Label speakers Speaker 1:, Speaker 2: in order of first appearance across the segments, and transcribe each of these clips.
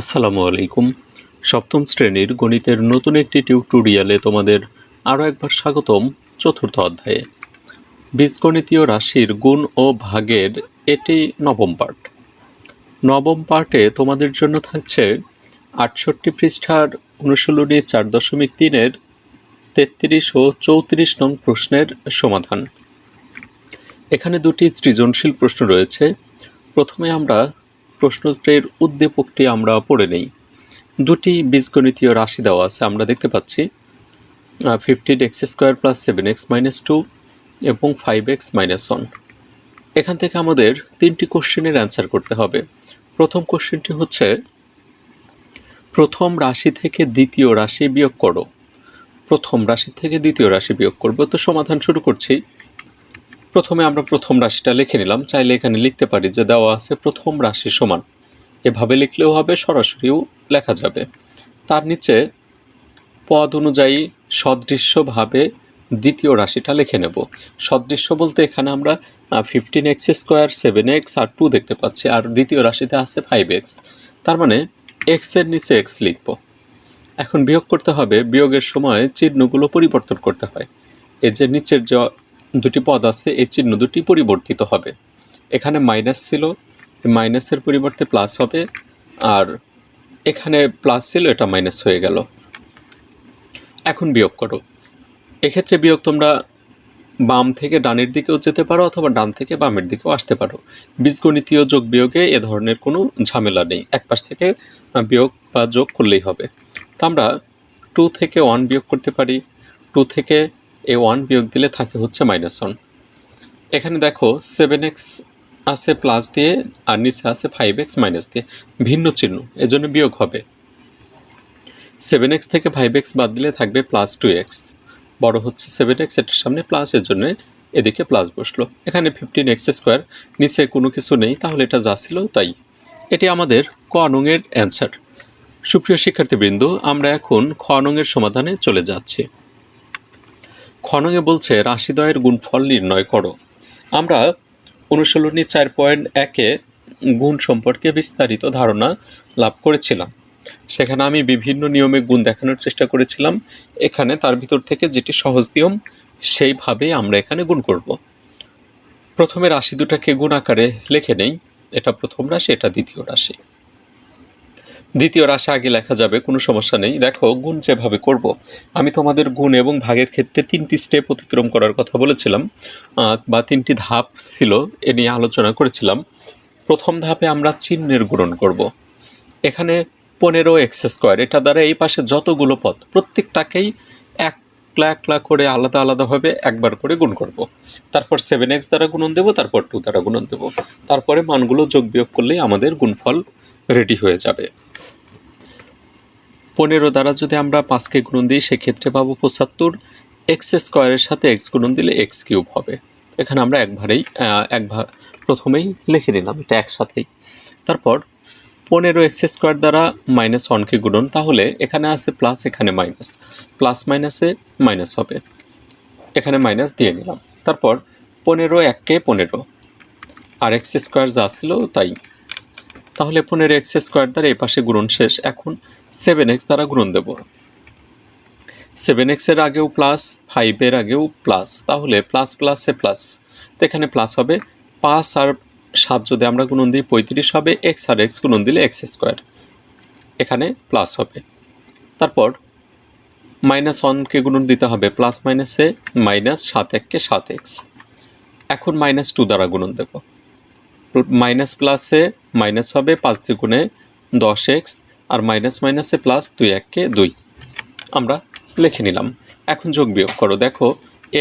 Speaker 1: আসসালামু আলাইকুম। সপ্তম শ্রেণির গণিতের নতুন একটি টিউটোরিয়ালে তোমাদের আরও একবার স্বাগতম চতুর্থ অধ্যায়ে। বীজগণিতীয় রাশির গুণ ও ভাগের এটি নবম পার্ট নবম পার্টে তোমাদের জন্য থাকছে আটষট্টি পৃষ্ঠার অনুশীলনী চার দশমিক তিনের তেত্রিশ ও চৌত্রিশ নং প্রশ্নের সমাধান। এখানে দুটি সৃজনশীল প্রশ্ন রয়েছে। প্রথমে আমরা প্রশ্নটির উদ্দীপকটি আমরা পড়ে নেই। দুটি বীজগণিতীয় রাশি দেওয়া আছে, আমরা দেখতে পাচ্ছি fifteen x square plus seven x minus two এবং ফাইভ এক্স মাইনাস ওয়ান এখান থেকে আমাদের তিনটি কোশ্চেনের অ্যান্সার করতে হবে। প্রথম কোশ্চেনটি হচ্ছে, প্রথম রাশি থেকে দ্বিতীয় রাশি বিয়োগ করো। প্রথম রাশি থেকে দ্বিতীয় রাশি বিয়োগ করব। তো সমাধান শুরু করছি। প্রথমে আমরা প্রথম রাশিটা লিখে নিলাম। চাইলে এখানে লিখতে পারি যে দেওয়া আছে প্রথম রাশি সমান। এভাবে লিখলেও হবে, সরাসরিও লেখা যাবে। তার নিচে পদ অনুযায়ী সদৃশ্যভাবে দ্বিতীয় রাশিটা লিখে নেব। সদৃশ্য বলতে এখানে আমরা fifteen x square seven x আর টু দেখতে পাচ্ছি, আর দ্বিতীয় রাশিতে আছে ফাইভ এক্স তার মানে এক্সের নিচে এক্স লিখব। এখন বিয়োগ করতে হবে, বিয়োগের সময় চিহ্নগুলো পরিবর্তন করতে হয়। এই যে নিচের যে দুটি পদ আছে এই চিহ্ন দুটি পরিবর্তিত হবে। এখানে মাইনাস ছিল মাইনাসের পরিবর্তে প্লাস হবে, আর এখানে প্লাস ছিল, এটা মাইনাস হয়ে গেল। এখন বিয়োগ করো। এক্ষেত্রে বিয়োগ তোমরা বাম থেকে ডানের দিকেও যেতে পারো, অথবা ডান থেকে বামের দিকেও আসতে পারো। বীজগণিতীয় যোগ বিয়োগে এ ধরনের কোনো ঝামেলা নেই। এক পাশ থেকে বিয়োগ বা যোগ করলেই হবে। তো আমরা টু থেকে ওয়ান বিয়োগ করতে পারি। টু থেকে এ ওয়ান বিয়োগ দিলে থাকে হচ্ছে মাইনাস ওয়ান এখানে দেখো সেভেন এক্স আছে প্লাস দিয়ে আর নিচে আছে ফাইভ এক্স মাইনাস দিয়ে। ভিন্ন চিহ্ন, এজন্য বিয়োগ হবে। সেভেন এক্স থেকে ফাইভ এক্স বাদ দিলে থাকবে প্লাস টু এক্স বড় হচ্ছে সেভেন এক্স এটার সামনে প্লাস এর জন্য এদিকে প্লাস বসল। এখানে ফিফটিন এক্স স্কোয়ার নিচে কোনো কিছু নেই, তাহলে এটা যা ছিল তাই। এটি আমাদের ক নংয়ের অ্যান্সার সুপ্রিয় শিক্ষার্থীবৃন্দ, আমরা এখন খ নংয়ের সমাধানে চলে যাচ্ছি। খনঙে বলছে রাশিদ্বয়ের গুণফল নির্ণয় করো। আমরা অনুশীলনী চার পয়েন্ট একে গুণ সম্পর্কে বিস্তারিত ধারণা লাভ করেছিলাম। সেখানে আমি বিভিন্ন নিয়মে গুণ দেখানোর চেষ্টা করেছিলাম। এখানে তার ভিতর থেকে যেটি সহজ নিয়ম, সেইভাবে আমরা এখানে গুণ করব। প্রথমে রাশি দুটাকে গুণ আকারে লিখে নেই। এটা প্রথম রাশি, এটা দ্বিতীয় রাশি। দ্বিতীয় রাশি আগে লেখা যাবে, কোনো সমস্যা নেই। দেখো, গুণ যেভাবে করব, আমি তোমাদের গুণ এবং ভাগের ক্ষেত্রে তিনটি স্টেপ অতিক্রম করার কথা বলেছিলাম বা তিনটি ধাপ ছিল এ নিয়ে আলোচনা করেছিলাম। প্রথম ধাপে আমরা চিহ্নের গুণন করব। এখানে পনেরো এক্স স্কোয়ার, এটা দ্বারা এই পাশে যতগুলো পথ, প্রত্যেকটাকেই এক লাখ লাখ করে আলাদা আলাদাভাবে একবার করে গুণ করব। তারপর সেভেন এক্স দ্বারা গুণন দেবো, তারপর টু দ্বারা গুণন দেবো। তারপরে মানগুলো যোগ বিয়োগ করলেই আমাদের গুণফল রেডি হয়ে যাবে। পনেরো দ্বারা যদি আমরা পাঁচকে গুণন দিই সেক্ষেত্রে পাবো পঁচাত্তর। এক্স স্কোয়ারের সাথে এক্স গুণন দিলে এক্স কিউব হবে। এখানে আমরা একবারেই আহ, এক ভা প্রথমেই লিখে নিলাম এটা একসাথেই। তারপর পনেরো এক্স স্কোয়ার দ্বারা মাইনাস ওয়ানকে গুণন তাহলে এখানে আছে প্লাস এখানে মাইনাস প্লাস মাইনাসে মাইনাস হবে। এখানে মাইনাস দিয়ে নিলাম। তারপর পনেরো এককে পনেরো। আর এক্স স্কোয়ার যা ছিল তাই। তাহলে পনেরো এক্স স্কোয়ার দ্বারা এই পাশে গুণন শেষ। এখন সেভেন এক্স দ্বারা গুণন দেব। সেভেন এক্সের আগেও প্লাস ফাইভের আগেও প্লাস তাহলে প্লাস প্লাসে প্লাস তো এখানে প্লাস হবে পাঁচ আর সাত যদি আমরা গুণন দিই পঁয়ত্রিশ হবে, এক্স আর এক্স গুণন দিলে এক্স স্কোয়ার। এখানে প্লাস হবে। তারপর মাইনাস ওয়ানকে গুণন দিতে হবে প্লাস মাইনাসে মাইনাস সাত এককে সাত এক্স। এখন মাইনাস টু দ্বারা গুণন দেব। মাইনাস প্লাসে মাইনাস হবে পাঁচ দ্বিগুণে দশ এক্স আর মাইনাস মাইনাসে প্লাস দুই এককে দুই। আমরা লিখে নিলাম। এখন যোগ বিয়োগ করো। দেখো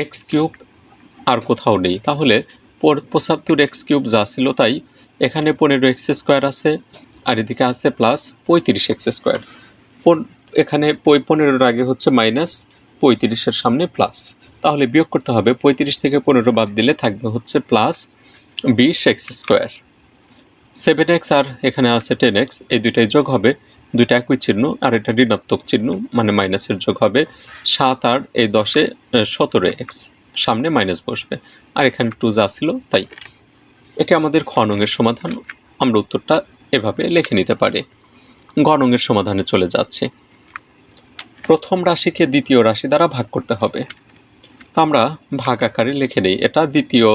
Speaker 1: এক্স কিউব আর কোথাও নেই। তাহলে পঁচাত্তর এক্স কিউব যা ছিল তাই এখানে পনেরো এক্স স্কোয়ার আছে, আর এদিকে আছে প্লাস পঁয়ত্রিশ এক্স স্কোয়ার এখানে পনেরোর আগে হচ্ছে মাইনাস পঁয়ত্রিশের সামনে প্লাস তাহলে বিয়োগ করতে হবে। পঁয়ত্রিশ থেকে পনেরো বাদ দিলে থাকবে হচ্ছে প্লাস বিশ এক্স স্কোয়ার। সেভেন এক্স আর এখানে আছে টেন এক্স, এই দুইটাই যোগ হবে, দুইটা একই চিহ্ন আর এটা ঋণাত্মক চিহ্ন মানে মাইনাসের যোগ হবে সাত আর এই দশে সতেরো এক্স, সামনে মাইনাস বসবে। আর এখানে টু যা ছিল তাই। এটি আমাদের খ নংয়ের সমাধান, আমরা উত্তরটা এভাবে লিখে নিতে পারি। গণঙের সমাধানে চলে যাচ্ছে। প্রথম রাশিকে দ্বিতীয় রাশি দ্বারা ভাগ করতে হবে। তো আমরা ভাগ আকারে লিখে নিই, এটা দ্বিতীয়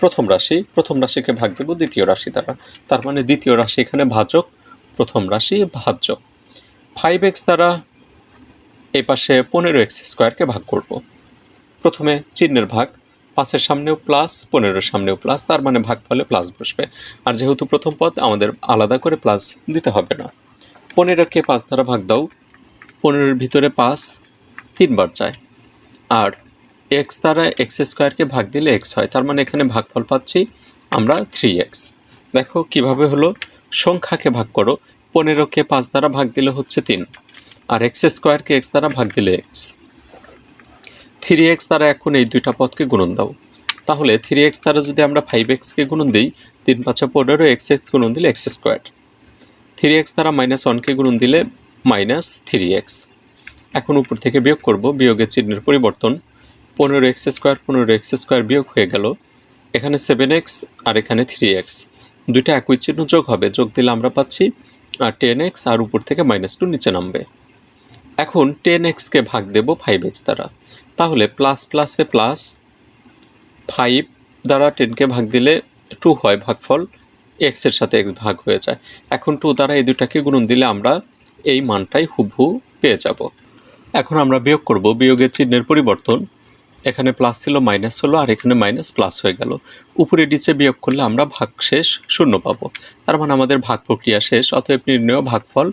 Speaker 1: প্রথম রাশি, প্রথম রাশিকে ভাগ দেব দ্বিতীয় রাশি দ্বারা। তার মানে দ্বিতীয় রাশি এখানে ভাজক, প্রথম রাশি ভাজ্য। ফাইভ এক্স দ্বারা এই পাশে পনেরো এক্স স্কোয়ারকে ভাগ করব। প্রথমে চিহ্নের ভাগ, পাঁচের সামনেও প্লাস পনেরোর সামনেও প্লাস তার মানে ভাগ ফলে প্লাস বসবে। আর যেহেতু প্রথম পদ, আমাদের আলাদা করে প্লাস দিতে হবে না। পনেরোকে পাঁচ দ্বারা ভাগ দাও। পনেরোর ভিতরে পাঁচ তিনবার যায়। আর এক্স দ্বারা এক্স স্কোয়ারকে ভাগ দিলে এক্স হয়, তার মানে এখানে ভাগফল পাচ্ছি আমরা থ্রি এক্স দেখো কীভাবে হলো? সংখ্যাকে ভাগ করো, পনেরোকে পাঁচ দ্বারা ভাগ দিলে হচ্ছে তিন, আর এক্স স্কোয়ারকে এক্স দ্বারা ভাগ দিলে এক্স থ্রি এক্স দ্বারা এখন এই দুইটা পদকে গুণন দাও। তাহলে থ্রি এক্স দ্বারা যদি আমরা ফাইভ এক্সকে গুণন দিই, তিন পাঁচা পনেরো এক্স এক্স গুণন দিলে এক্স স্কোয়ার থ্রি এক্স দ্বারা মাইনাস ওয়ানকে গুণন দিলে মাইনাস থ্রি এক্স এখন উপর থেকে বিয়োগ করব, বিয়োগের চিহ্নের পরিবর্তন পনেরো এক্স স্কোয়ার, পনেরো এক্স স্কোয়ার বিয়োগ হয়ে গেল। এখানে সেভেন এক্স আর এখানে থ্রি এক্স। দুইটা একই চিহ্ন যোগ হবে, যোগ দিলে আমরা পাচ্ছি আর টেন এক্স আর উপর থেকে মাইনাস টু নিচে নামবে। এখন টেন এক্সকে ভাগ দেব ফাইভ এক্স দ্বারা। তাহলে প্লাস প্লাসে প্লাস ফাইভ দ্বারা টেনকে ভাগ দিলে টু হয় ভাগফল এক্সের সাথে এক্স ভাগ হয়ে যায়। এখন টু দ্বারা এই দুটাকে গুণন দিলে আমরা এই মানটাই হুবহু পেয়ে যাব। এখন আমরা বিয়োগ করব, বিয়োগের চিহ্নের পরিবর্তন। এখানে প্লাস ছিল মাইনাস হলো, আর এখানে মাইনাস প্লাস হয়ে গেল। উপরে নিচে বিয়োগ করলে আমরা ভাগ শেষ শূন্য পাবো। তার মানে আমাদের ভাগ প্রক্রিয়া শেষ, অতএব নির্ণয় ভাগফল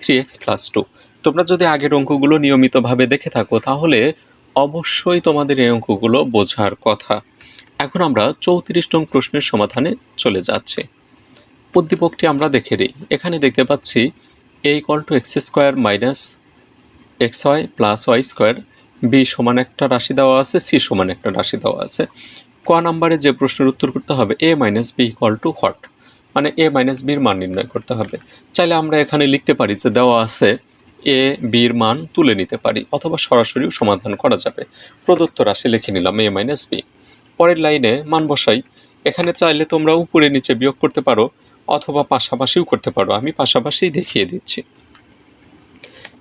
Speaker 1: থ্রি এক্স প্লাস টু তোমরা যদি আগের অঙ্কগুলো নিয়মিতভাবে দেখে থাকো, তাহলে অবশ্যই তোমাদের এই অঙ্কগুলো বোঝার কথা। এখন আমরা চৌত্রিশ নং প্রশ্নের সমাধানে চলে যাচ্ছি। উদ্দীপকটি আমরা দেখে নিই। এখানে দেখতে পাচ্ছি a equal two x square minus x y plus y square b সমান একটা রাশি দেওয়া আছে, সি সমান একটা রাশি দেওয়া আছে। ক নাম্বারে যে প্রশ্নের উত্তর করতে হবে, a minus b equal two hot মানে এ মাইনাস বির মান নির্ণয় করতে হবে। চাইলে আমরা এখানে লিখতে পারি যে দেওয়া আছে, এ বির মান তুলে নিতে পারি, অথবা সরাসরিও সমাধান করা যাবে। প্রদত্ত রাশি লিখে নিলাম, এ মাইনাস বি। পরের লাইনে মান বসাই। এখানে চাইলে তোমরা উপরে নিচে বিয়োগ করতে পারো, অথবা পাশাপাশিও করতে পারো। আমি পাশাপাশিই দেখিয়ে দিচ্ছি।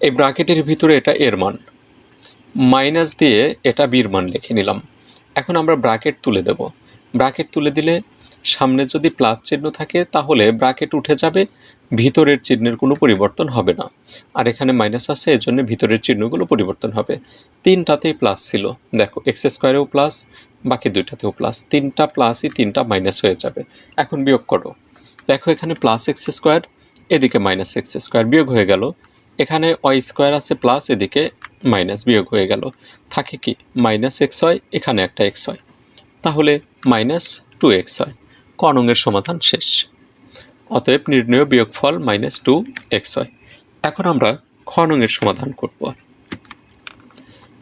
Speaker 1: এই ব্রাকেটের ভিতরে এটা এর মান। মাইনাস দিয়ে এটা বির মান লিখে নিলাম। এখন আমরা ব্রাকেট তুলে দেব। ব্রাকেট তুলে দিলে সামনে যদি প্লাস চিহ্ন থাকে, তাহলে ব্রাকেট উঠে যাবে, ভিতরের চিহ্নের কোনো পরিবর্তন হবে না। আর এখানে মাইনাস আছে, এজন্য ভিতরের চিহ্নগুলো পরিবর্তন হবে। তিনটাতেই প্লাস ছিল। দেখো, এক্স স্কোয়ারেও প্লাস, বাকি দুইটাতেও প্লাস। তিনটা প্লাসই তিনটা মাইনাস হয়ে যাবে। এখন বিয়োগ করো। দেখো এখানে প্লাস এক্স স্কোয়ার, এদিকে মাইনাস এক্স স্কোয়ার বিয়োগ হয়ে গেল। এখানে ওয়াই স্কোয়ার আছে প্লাস এদিকে মাইনাস বিয়োগ হয়ে গেল। থাকে কি? মাইনাস এক্স হয়, এখানে একটা এক্স হয়। তাহলে মাইনাস টু এক্স হয়। কনঙ্গের সমাধান শেষ। অতএব নির্ণয় বিয়োগফল মাইনাস টু এক্স হয়। এখন আমরা খনঙের সমাধান করব।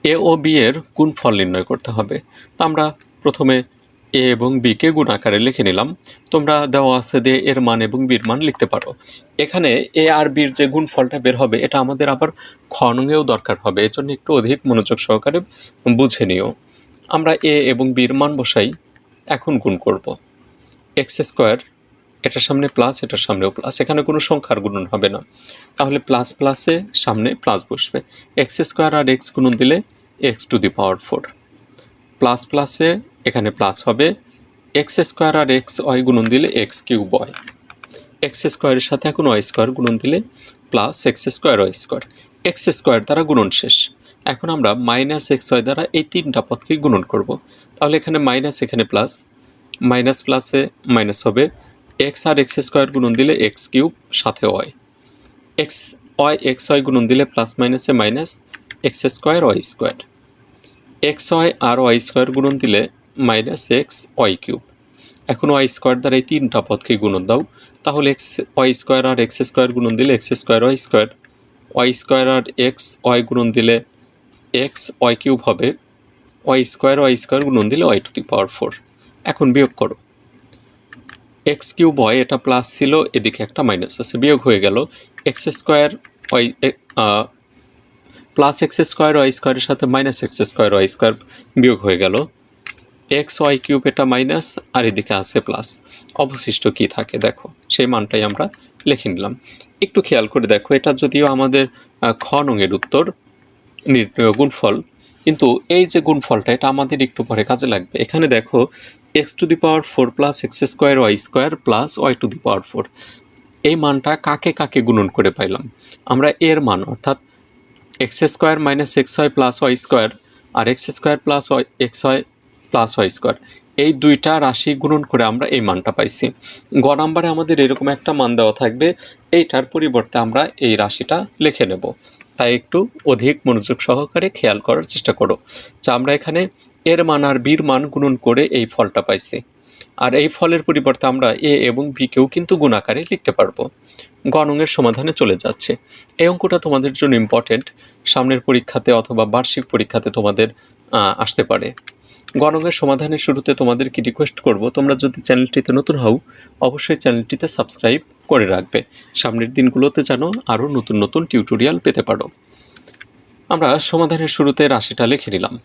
Speaker 1: এ ও বি এর কোন ফল নির্ণয় করতে হবে। তা আমরা প্রথমে এ এবং বিকে গুণ আকারে লিখে নিলাম। তোমরা দেওয়া আছে দিয়ে এর মান এবং বির মান লিখতে পারো। এখানে এ আর বির যে গুণফলটা বের হবে, এটা আমাদের আবার খনঙেও দরকার হবে। এজন্য একটু অধিক মনোযোগ সহকারে বুঝে নিও। আমরা এ এবং বির মান বসাই, এখন গুণ করব। এক্স স্কোয়ার, এটার সামনে প্লাস, এটার সামনেও প্লাস। এখানে কোনো সংখ্যার গুণন হবে না। তাহলে প্লাস প্লাসে সামনে প্লাস বসবে। এক্স স্কোয়ার আর এক্স গুণন দিলে x to the power four. Plus প্লাসে এখানে প্লাস হবে এক্স স্কোয়ার আর এক্স ওয়াই গুণন দিলে এক্স কিউব ওয়াই এক্স স্কোয়ারের সাথে এখন ওয়াই স্কোয়ার গুণন দিলে plus x square y square x square দ্বারা গুণন শেষ। এখন আমরা মাইনাস এক্স ওয়াই দ্বারা এই তিনটা পদকেই গুণন করব। তাহলে এখানে মাইনাস এখানে প্লাস মাইনাস প্লাসে মাইনাস হবে এক্স আর এক্স স্কোয়ার গুণন দিলে এক্স কিউব সাথে y x y x y গুণন দিলে প্লাস মাইনাসে minus x square y square x y আর ওয়াই স্কোয়ার গুণন দিলে মাইনাস এক্স ওয়াই কিউব। এখন ওয়াই স্কোয়ার দ্বারা এই তিনটা পদকে গুণন দাও। তাহলে এক্স ওয়াই স্কোয়ার আর এক্স স্কোয়ার গুণন দিলে x square y square. Y square আর এক্স ওয়াই গুণন দিলে এক্স ওয়াই কিউব হবে। ওয়াই স্কোয়ার ওয়াই স্কোয়ার গুণন দিলে y to the power four. এখন বিয়োগ করো। এক্স কিউব ওয়াই এটা প্লাস ছিল, এদিকে একটা মাইনাস আছে, বিয়োগ হয়ে গেল। X square y plus x square y স্কোয়ারের সাথে minus x square y square বিয়োগ হয়ে গেল। এক্স ওয়াই কিউব এটা মাইনাস আর এদিকে আছে প্লাস অবশিষ্ট কি থাকে দেখো, সেই মানটাই আমরা লিখে নিলাম। একটু খেয়াল করে দেখো, এটা যদিও আমাদের খ নঙের উত্তর গুণফল, কিন্তু এই যে গুণফলটা, এটা আমাদের একটু পরে কাজে লাগবে। এখানে দেখো x to the power four plus x square y square plus y to the power four এই মানটা কাকে কাকে গুণন করে পাইলাম? আমরা এর মান, অর্থাৎ x square minus x y plus y square আর x square plus y x y plus y square এই দুইটা রাশি গুণন করে আমরা এই মানটা পাইছি। গ নাম্বারে আমাদের এরকম একটা মান দেওয়া থাকবে, এইটার পরিবর্তে আমরা এই রাশিটা লিখে নেব। তাই একটু অধিক মনোযোগ সহকারে খেয়াল করার চেষ্টা করো। যা আমরা এখানে এর মান আর বির মান গুণন করে এই ফলটা পাইছি। আর এই ফলের পরিবর্তে আমরা এ এবং বিকেও কিন্তু গুণাকারে লিখতে পারব। গণঙের সমাধানে চলে যাচ্ছে। এই অঙ্কটা তোমাদের জন্য ইম্পর্টেন্ট সামনের পরীক্ষাতে অথবা বার্ষিক পরীক্ষাতে তোমাদের আসতে পারে। গণঙের সমাধানের শুরুতে তোমাদেরকে রিকোয়েস্ট করব? তোমরা যদি চ্যানেলটিতে নতুন হও, অবশ্যই চ্যানেলটিতে সাবস্ক্রাইব করে রাখবে। সামনের দিনগুলোতে যেন আরও নতুন নতুন টিউটোরিয়াল পেতে পারো। আমরা সমাধানের শুরুতে রাশিটা লিখে নিলাম।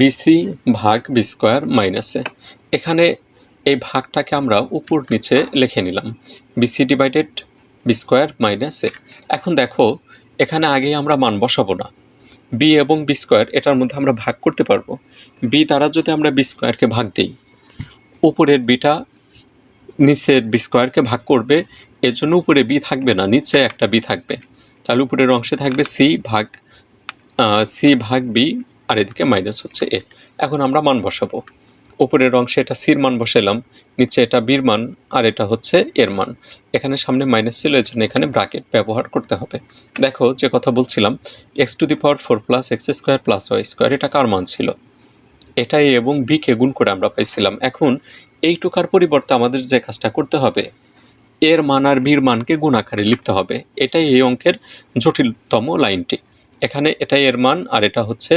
Speaker 1: বিসি ভাগ বি স্কোয়ার মাইনাসে এখানে এই ভাগটাকে আমরা উপর নিচে লিখে নিলাম। B c divided b square minus এখন দেখো, এখানে আগেই আমরা মান বসাবো না। বি এবং বি স্কোয়ার এটার মধ্যে আমরা ভাগ করতে পারব। বি দ্বারা যদি আমরা বি স্কোয়ারকে ভাগ দিই, উপরের বিটা নিচের বি স্কোয়ারকে ভাগ করবে এর জন্য উপরে বি থাকবে না, নিচে একটা বি থাকবে। তাহলে উপরের অংশে থাকবে সি ভাগ সি ভাগ বি আর এদিকে মাইনাস হচ্ছে এ। এখন আমরা মান বসাবো। উপরের অংশে এটা সির মান বসালাম নিচে এটা বির মান, আর এটা হচ্ছে এর মান। এখানে সামনে মাইনাস ছিল এর এখানে ব্রাকেট ব্যবহার করতে হবে। দেখো যে কথা বলছিলাম, x to the power four plus x square plus y square, এটা কার মান ছিল? এটা এ এবং বিকে গুণ করে আমরা পাইছিলাম। এখন এইটুকার পরিবর্তে আমাদের যে কাজটা করতে হবে, এর মান আর বির মানকে গুণ আকারে লিখতে হবে। এটাই এই অঙ্কের জটিলতম লাইনটি। এখানে এটাই এর মান, আর এটা হচ্ছে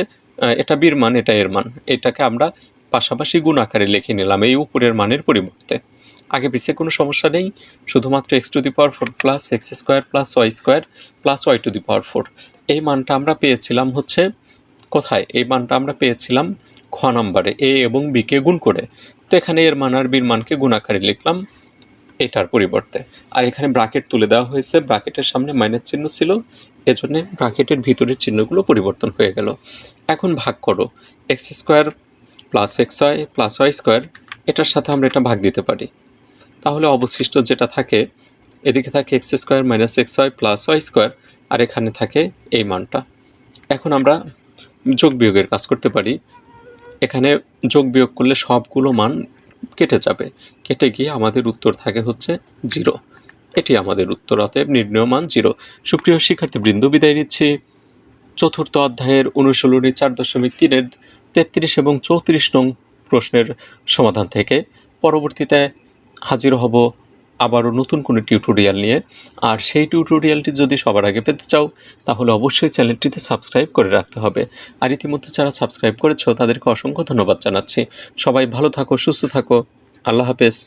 Speaker 1: এটা বির মান, এটা এর মান। এটাকে আমরা পাশাপাশি গুণ আকারে লিখে নিলাম এই উপরের মানের পরিবর্তে। আগে পিছিয়ে কোনো সমস্যা নেই, শুধুমাত্র x to the power four plus x square plus y square plus y to the power four এই মানটা আমরা পেয়েছিলাম হচ্ছে কোথায়? এই মানটা আমরা পেয়েছিলাম খ নম্বরে এ এবং বিকে গুণ করে। তো এখানে এর মান আর বির মানকে গুণ আকারে লিখলাম এটার পরিবর্তে। আর এখানে ব্রাকেট তুলে দেওয়া হয়েছে। ব্রাকেটের সামনে মাইনাস চিহ্ন ছিল। এজন্য ব্রাকেটের ভিতরের চিহ্নগুলো পরিবর্তন হয়ে গেল। এখন ভাগ করো। X square plus x y plus y square এটার সাথে আমরা এটা ভাগ দিতে পারি। তাহলে অবশিষ্ট যেটা থাকে, এদিকে থাকে x square minus x y plus y square আর এখানে থাকে এই মানটা। এখন আমরা যোগ বিয়োগের কাজ করতে পারি। এখানে যোগ বিয়োগ করলে সবগুলো মান কেটে যাবে। কেটে গিয়ে আমাদের উত্তর থাকে হচ্ছে জিরো। এটি আমাদের উত্তর অতএব নির্ণয় মান জিরো। সুপ্রিয় শিক্ষার্থীবৃন্দ, বিদায় নিচ্ছি। চতুর্থ অধ্যায়ের অনুশীলনী চার দশমিক তিনের তেত্রিশ এবং চৌত্রিশ নং প্রশ্নের সমাধান থেকে পরবর্তীতে হাজির হব আবারও নতুন কোনো টিউটোরিয়াল নিয়ে। আর সেই টিউটোরিয়ালটি যদি সবার আগে পেতে চাও, তাহলে অবশ্যই চ্যানেলটিতে সাবস্ক্রাইব করে রাখতে হবে। আর ইতিমধ্যে যারা সাবস্ক্রাইব করেছ, তাদেরকে অসংখ্য ধন্যবাদ জানাচ্ছি। সবাই ভালো থাকো, সুস্থ থাকো। আল্লাহ হাফেজ।